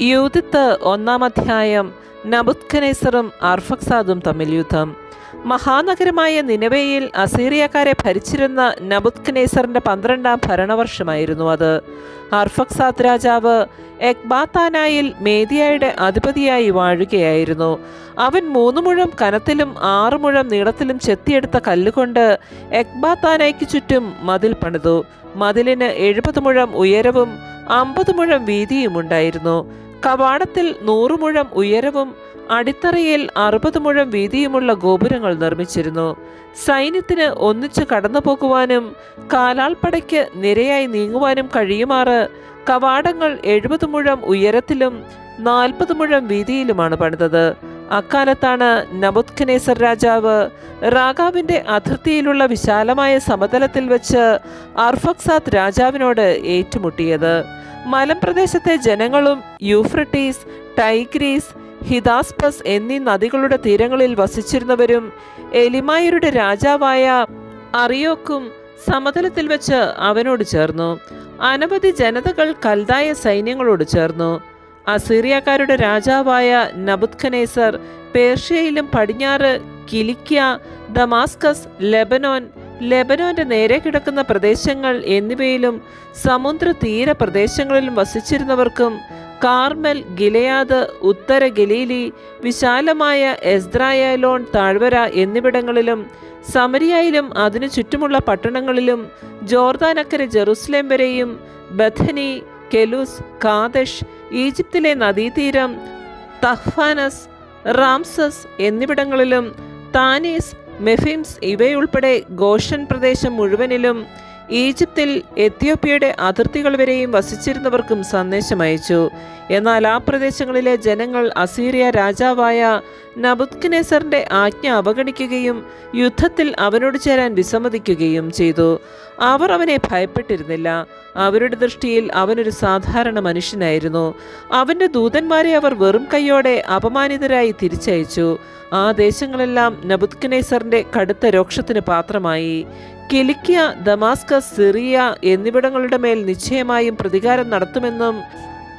Judith ഒന്നാം അധ്യായം നബുത്ഖനൈസറും അർഫക്സാദും തമ്മിൽ യുദ്ധം. മഹാനഗരമായ നിനവയിൽ അസീറിയക്കാരെ ഭരിച്ചിരുന്ന നബുത്ഖനേസറിന്റെ പന്ത്രണ്ടാം ഭരണവർഷമായിരുന്നു അത്. അർഫക്സാദ് രാജാവ് എക്ബാത്താനായിൽ മേദിയയുടെ അധിപതിയായി വാഴുകയായിരുന്നു. അവൻ മൂന്ന് മുഴം കനത്തിലും ആറു മുഴം നീളത്തിലും ചെത്തിയെടുത്ത കല്ലുകൊണ്ട് എക്ബാത്താനയ്ക്ക് ചുറ്റും മതിൽ പണിതു. മതിലിന് എഴുപത് മുഴം ഉയരവും അമ്പത് മുഴം വീതിയുമുണ്ടായിരുന്നു. കവാടത്തിൽ നൂറ് മുഴം ഉയരവും അടിത്തറയിൽ അറുപത് മുഴം വീതിയുമുള്ള ഗോപുരങ്ങൾ നിർമ്മിച്ചിരുന്നു. സൈന്യത്തിന് ഒന്നിച്ച് കടന്നുപോകുവാനും കാലാൾപ്പടയ്ക്ക് നിരയായി നീങ്ങുവാനും കഴിയുമാറ് കവാടങ്ങൾ എഴുപത് മുഴം ഉയരത്തിലും നാൽപ്പത് മുഴം വീതിയിലുമാണ് പണിതത്. അക്കാലത്താണ് നബുദ്ഖനേസർ രാജാവ് റാഗാവിന്റെ അതിർത്തിയിലുള്ള വിശാലമായ സമതലത്തിൽ വെച്ച് അർഫക്സാദ് രാജാവിനോട് ഏറ്റുമുട്ടിയത്. മലമ്പ്രദേശത്തെ ജനങ്ങളും യൂഫ്രട്ടീസ് ടൈഗ്രീസ് ഹിദാസ്പസ് എന്നീ നദികളുടെ തീരങ്ങളിൽ വസിച്ചിരുന്നവരും എലിമായരുടെ രാജാവായ അറിയോക്കും സമതലത്തിൽ വെച്ച് അവനോട് ചേർന്നു. അനവധി ജനതകൾ കൽതായ സൈന്യങ്ങളോട് ചേർന്നു. അസീറിയക്കാരുടെ രാജാവായ നബുദ്ഖനേസർ പേർഷ്യയിലും പടിഞ്ഞാറ് കിലിക്യ ദമാസ്കസ് ലെബനോൻ ലെബനോന്റെ നേരെ കിടക്കുന്ന പ്രദേശങ്ങൾ എന്നിവയിലും സമുദ്ര തീര പ്രദേശങ്ങളിലും വസിച്ചിരുന്നവർക്കും കാർമൽ ഗിലയാദ് ഉത്തര ഗലീലി വിശാലമായ എസ്ദ്രായലോൺ താഴ്വര എന്നിവിടങ്ങളിലും സമരിയയിലും അതിനു ചുറ്റുമുള്ള പട്ടണങ്ങളിലും ജോർദാനക്കരെ ജെറുസലേം വരെയും ബഥനി കെലൂസ് കാദഷ് ഈജിപ്തിലെ നദീതീരം തഹ്ഫാനസ് റാംസസ് എന്നിവിടങ്ങളിലും താനീസ് മെഫിംസ് ഇവയുൾപ്പെടെ ഗോഷൻ പ്രദേശം മുഴുവനിലും ഈജിപ്തിൽ എത്യോപ്യയുടെ അതിർത്തികൾ വരെയും വസിച്ചിരുന്നവർക്കും സന്ദേശം അയച്ചു എന്നാൽ ആ പ്രദേശങ്ങളിലെ ജനങ്ങൾ അസീറിയ രാജാവായ നബുദ്ഖനേസറിന്റെ ആജ്ഞ അവഗണിക്കുകയും യുദ്ധത്തിൽ അവനോട് ചേരാൻ വിസമ്മതിക്കുകയും ചെയ്തു. അവർ അവനെ ഭയപ്പെട്ടിരുന്നില്ല. അവരുടെ ദൃഷ്ടിയിൽ അവനൊരു സാധാരണ മനുഷ്യനായിരുന്നു. അവന്റെ ദൂതന്മാരെ അവർ വെറും കൈയോടെ അപമാനിതരായി തിരിച്ചയച്ചു. ആ ദേശങ്ങളെല്ലാം നബുദ്ഖനേസറിന്റെ കടുത്ത രോക്ഷത്തിന് പാത്രമായി. കിലിക്കിയ ദമാസ്കസ് സിറിയ എന്നിവിടങ്ങളുടെ മേൽ നിശ്ചയമായും പ്രതികാരം നടത്തുമെന്നും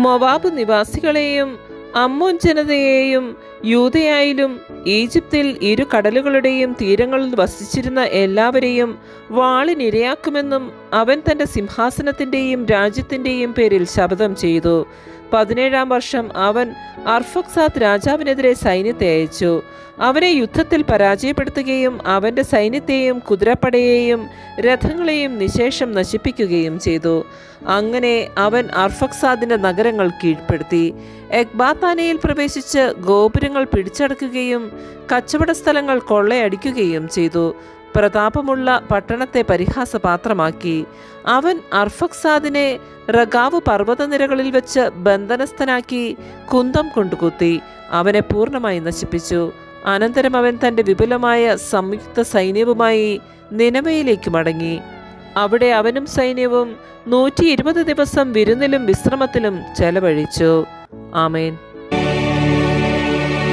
മൊവാബ് നിവാസികളെയും അമ്മോൻ ജനതയെയും യൂതയായാലും ഈജിപ്തിൽ ഇരു കടലുകളുടെയും തീരങ്ങളിൽ വസിച്ചിരുന്ന എല്ലാവരെയും വാളിനിരയാക്കുമെന്നും അവൻ തന്റെ സിംഹാസനത്തിന്റെയും രാജ്യത്തിന്റെയും പേരിൽ ശപഥം ചെയ്തു. പതിനേഴാം വർഷം അവൻ അർഫക്സാദ് രാജാവിനെതിരെ സൈന്യത്തെ അയച്ചു. അവനെ യുദ്ധത്തിൽ പരാജയപ്പെടുത്തുകയും അവന്റെ സൈന്യത്തെയും കുതിരപ്പടയെയും രഥങ്ങളെയും നിശേഷം നശിപ്പിക്കുകയും ചെയ്തു. അങ്ങനെ അവൻ അർഫക്സാദിന്റെ നഗരങ്ങൾ കീഴ്പ്പെടുത്തി. എക്ബാത്താനയിൽ പ്രവേശിച്ച് ഗോപുരങ്ങൾ പിടിച്ചടക്കുകയും കച്ചവട സ്ഥലങ്ങൾ കൊള്ളയടിക്കുകയും ചെയ്തു. പ്രതാപമുള്ള പട്ടണത്തെ പരിഹാസപാത്രമാക്കി. അവൻ അർഫക്സാദിനെ റഗാവ് പർവതനിരകളിൽ വെച്ച് ബന്ധനസ്ഥനാക്കി കുന്തം കൊണ്ടുകുത്തി. അവനെ പൂർണമായി നശിപ്പിച്ചു. അനന്തരം അവൻ തന്റെ വിപുലമായ സംയുക്ത സൈന്യവുമായി നിലവയിലേക്ക് മടങ്ങി. അവിടെ അവനും സൈന്യവും നൂറ്റി ദിവസം വിരുന്നിലും വിശ്രമത്തിലും ചെലവഴിച്ചു. ആമേൻ.